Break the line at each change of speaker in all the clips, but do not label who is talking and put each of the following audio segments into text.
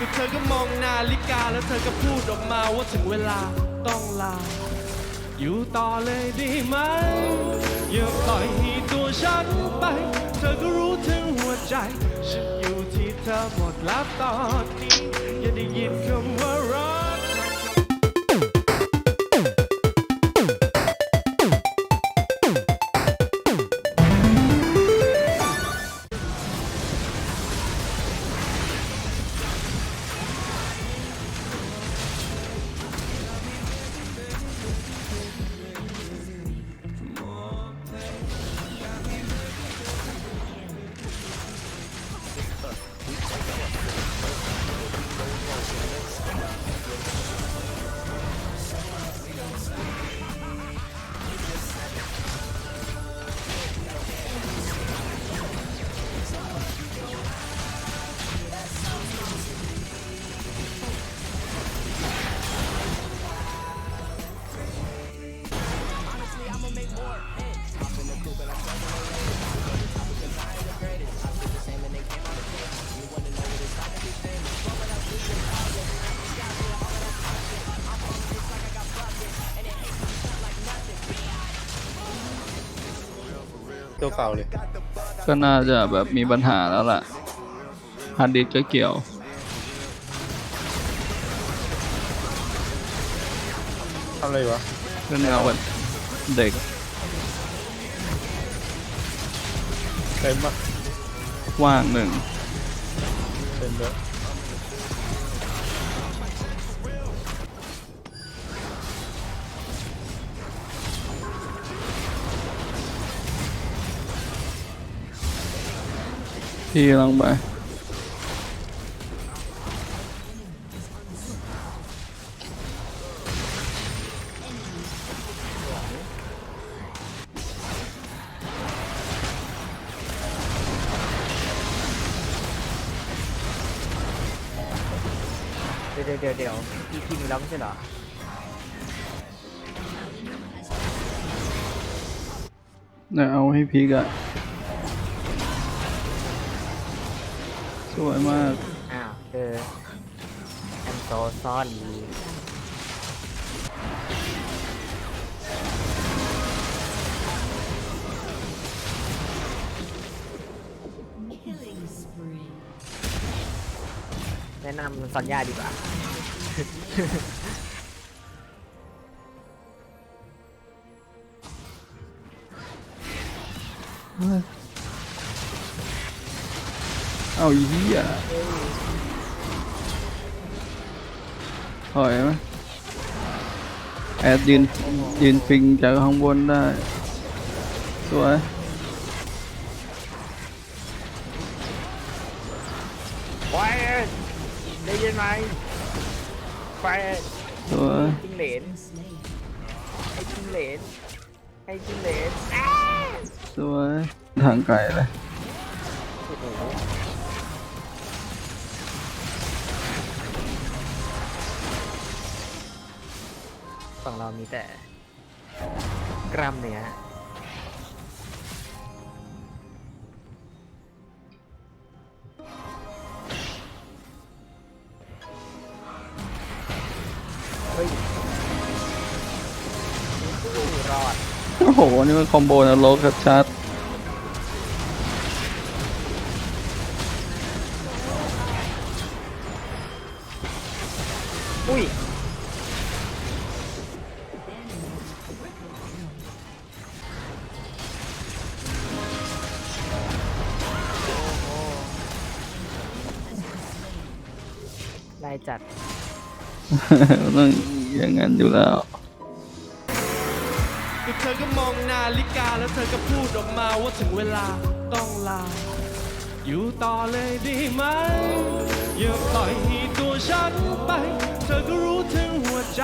ก็เธอก็มองนาฬิกาแล้วเธอก็พูดออกมาว่าถึงเวลาต้องลา อยู่ต่อเลยดีไหม อย่าปล่อยให้ตัวฉันไป เธอก็รู้ถึงหัวใจ ฉันอยู่ที่เธอหมดแล้วตอนนี้ อย่าได้ยินคำว่า
ตัวเก่าเลย
ก็น่าจะแบบมีปัญหาแล้วล่ะฮาร์ดดิสก์ก็เกี่ยว
ทำอะไรวะ
ก็แนวแบบเด็ก
เต็มปะ
ว่างหนึ่ง
เต็มเลย
พี่ลองไป
เดี๋ยวเดี๋ยวเดี๋ยวเดี๋ยวพี่พิมพ์แล้วไม่ใช่เหรอ
เนี่ยเอาให้พีกอะ สวยมาก
อ้าวเออ I'm so sorry แนะนำซอนย่าดีกว่า
เอาอีเหี้ยถอยไหมแอดยืนยืนฟิงจากข้างบนได้สวย
ไฟได้ยินไหมไฟ
สวย
จิงเหลนไอ้จิงเหลนไอ้จิงเหลน
สวยทางไกลเลย
ฝั่งเรามีแต่กรัมเนื้อเฮ้ยอู้รอด
โอ้โห นี่มันคอมโบนรกชัด
ลายจัด
ๆต้องอย่างนั้นอยู่แล้ว
ก็เธอก็มองนาฬิกาแล้วเธอก็พูดออกมาว่าถึงเวลาต้องลา อยู่ต่อเลยดีไหม อย่าปล่อยให้ตัวฉันไป เธอก็รู้ถึงหัวใจ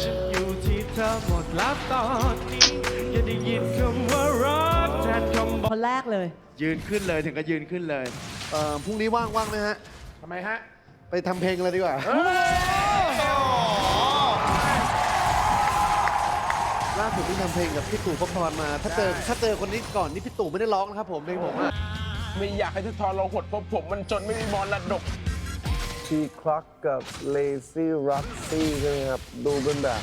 ฉันอยู่ที่เธอหมดแล้วตอนนี้อย่าได้ยินคำว่ารักแทนคำบอก
คนแรกเลย
ยืนขึ้นเลยถึงก็ยืนขึ้นเลย
เอ่อพรุ่งนี้ว่างว่างไหมฮะ
ทำไมฮะ
ไปทำเพลงเลยดีกว่า ล่าสุดที่ทำเพลงกับพี่ตู่พบทรมา ถ้าเจอถ้าเจอคนนี้ก่อนนี่พี่ตู่ไม่ได้ร้องนะครับผมเพลงผมอะ
ไม่อยากให้ทุกทรเราหดเพราะผมมันจนไม่มีมรดก
ทีคลักกับเลซี่รักซี่ใช่ไหมครับ ดูเป็นแบบ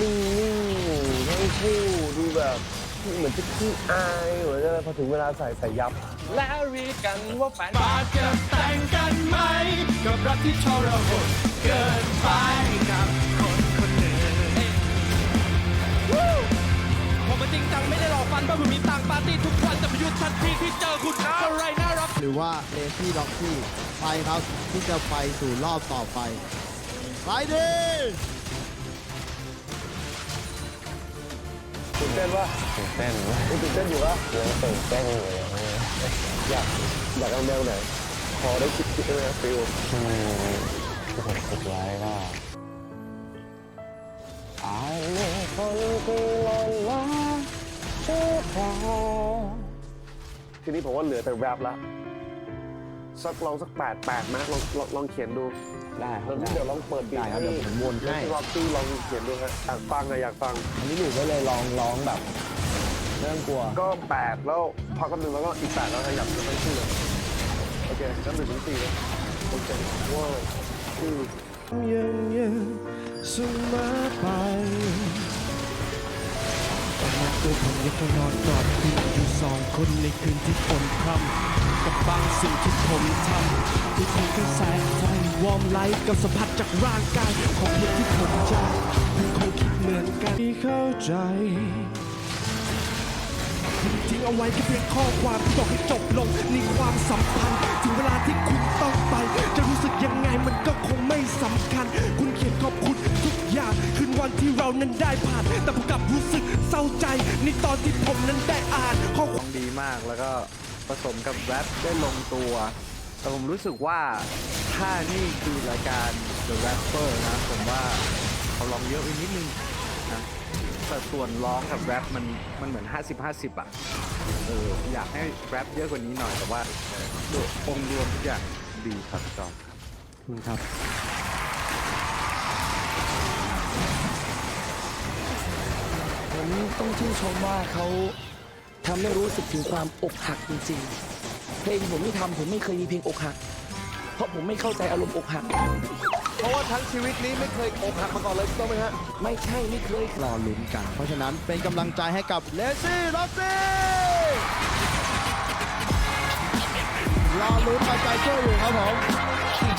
นิ่งๆทั้งคู่ดูแบบ เหมือนจะขี้อายเหมือนจะพอถึงเวลาใส่ใส่ยับ
แล้วรีกันว่าแฟนบาดจะแต่งกันไหม กับรักที่ทรหดเกินไปกับคนคนหนึ่งผมมันจริงจังไม่ได้หลอกฟันเพราะผมมีตังค์ปาร์ตี้ทุกวันแต่พยุทธ์ทันทีที่เจอคุณอะไรน่ารัก
หรือว่าเลซี่ด็อกซี่ใครครับที่จะไปสู่รอบต่อไปไปดิ
ตื่นเต้นว่าตื่นเต้นตื่นเต้นอยู่วะยังตื่นเต้นอยู่ อยากอยากเอาแนวไหนพอได้คิดคิดได้ไหมฟิลอืมที่ผมคิดไว้ก็อามีคนที่หล่นมาชั่วคราวทีนี้ผมว่าเหลือแต่แรปละสักลองสักแปดแปดนะลองลองลองเขียนดูได้ครับเดี๋ยวลองเปิดบีทให้เดี๋ยวผมวนให้ร็อกซี่ลองเขียนดูฮะอยากฟังอะอยากฟัง
อันนี้หนูก็เลยลองร้องแบบ เรื่องกลัว
ก็แปดแล้วพักกันหนึ่งแล้วก็อีกแปดแล้วขยับจะไม่ขึ้นเลยโอเคก็หนึ่งถึงสี่เลยโอเคว้าวคือ
ยังยังเสมอไปตอนนั้นตัวผมยังคงนอนกอดคุณอยู่สองคนในคืนที่ฝนพรำกับบางสิ่งที่ผมทำที่คุณก็แสงไฟวอร์มไลท์กับสัมผัสจากร่างกายของเพื่อนที่ผมจอคุณคงคิดเหมือนกันที่เข้าใจ ทิ้งเอาไว้แค่เพียงข้อความที่บอกให้จบลงในความสัมพันธ์ถึงเวลาที่คุณต้องไป จะรู้สึกยังไงมันก็คงไม่สำคัญ คุณเขียนขอบคุณทุกอย่างคืนวันที่เรานั้นได้ผ่าน แต่ผมกลับรู้สึกเศร้าใจ ในตอนที่ผมนั้นได้อ่านข้อความ
ดีมากแล้วก็ผสมกับแรปได้ลงตัว แต่ผมรู้สึกว่าถ้านี่คือรายการ The Rapper นะ ผมว่าเขาร้องเยอะไปนิดนึง นะแต่ส่วนร้องกับแรปมันมันเหมือน 50-50 อะ เออ อยากให้แรปเยอะกว่านี้หน่อยแต่ว่าโดยองค์รวมทุกอย่างดีครับจอมครับ
ผมต้องชื่นชมว่าเขาทำให้รู้สึกถึงความอกหักจริงๆ เพลงผมที่ทำผมไม่เคยมีเพลงอกหัก เพราะผมไม่เข้าใจอารมณ์อกหัก
เพราะว่าทั้งชีวิตนี้ไม่เคยอกหักมาก่อนเลยถูกต้องไหมฮะ
ไม่ใช่ไม่เคย
รอลุ้นกัน เพราะฉะนั้นเป็นกำลังใจให้กับเลซี่ล็อกซี่รอลุ้นเอาใจช่วยอยู่ครับผม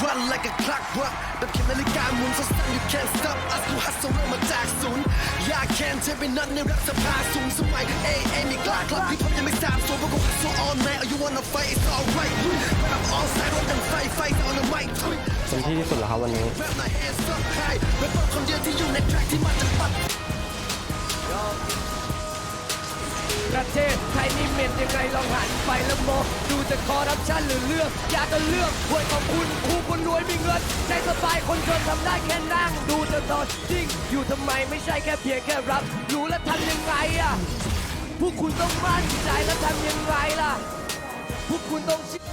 Run like a clockwork แบบเข็มนาฬิกาหมุน so stop you can't stop us กูฮัสเริ่มมาจากศูนย์อยากแค้นเธอเป็นนัดในรัฐสภาสูงสมัยเอเอมีกล้ากลับที่ผมยังไม่ทราบส่วนพวกกูฮัส so all night oh you wanna fight it's alright but I'm all
ที่ที่สุดแล้วครับวันนี้
ประเทศไทยนี่เหม็นยังไงลองหันไปแล้วมองดูจะคอร์รัปชันหรือเลือก อยากจะเลือกหวยของคุณคู่คนรวยมีเงินใจสบายคนจนทำได้แค่นั่ง ดูจะตอนจริง อยู่ทำไมไม่ใช่แค่เพียงแค่รับ รู้แล้วทำยังไงอะ พวกคุณต้องมั่นใจแล้วทำยังไงล่ะ พวกคุณต้องเชื่อ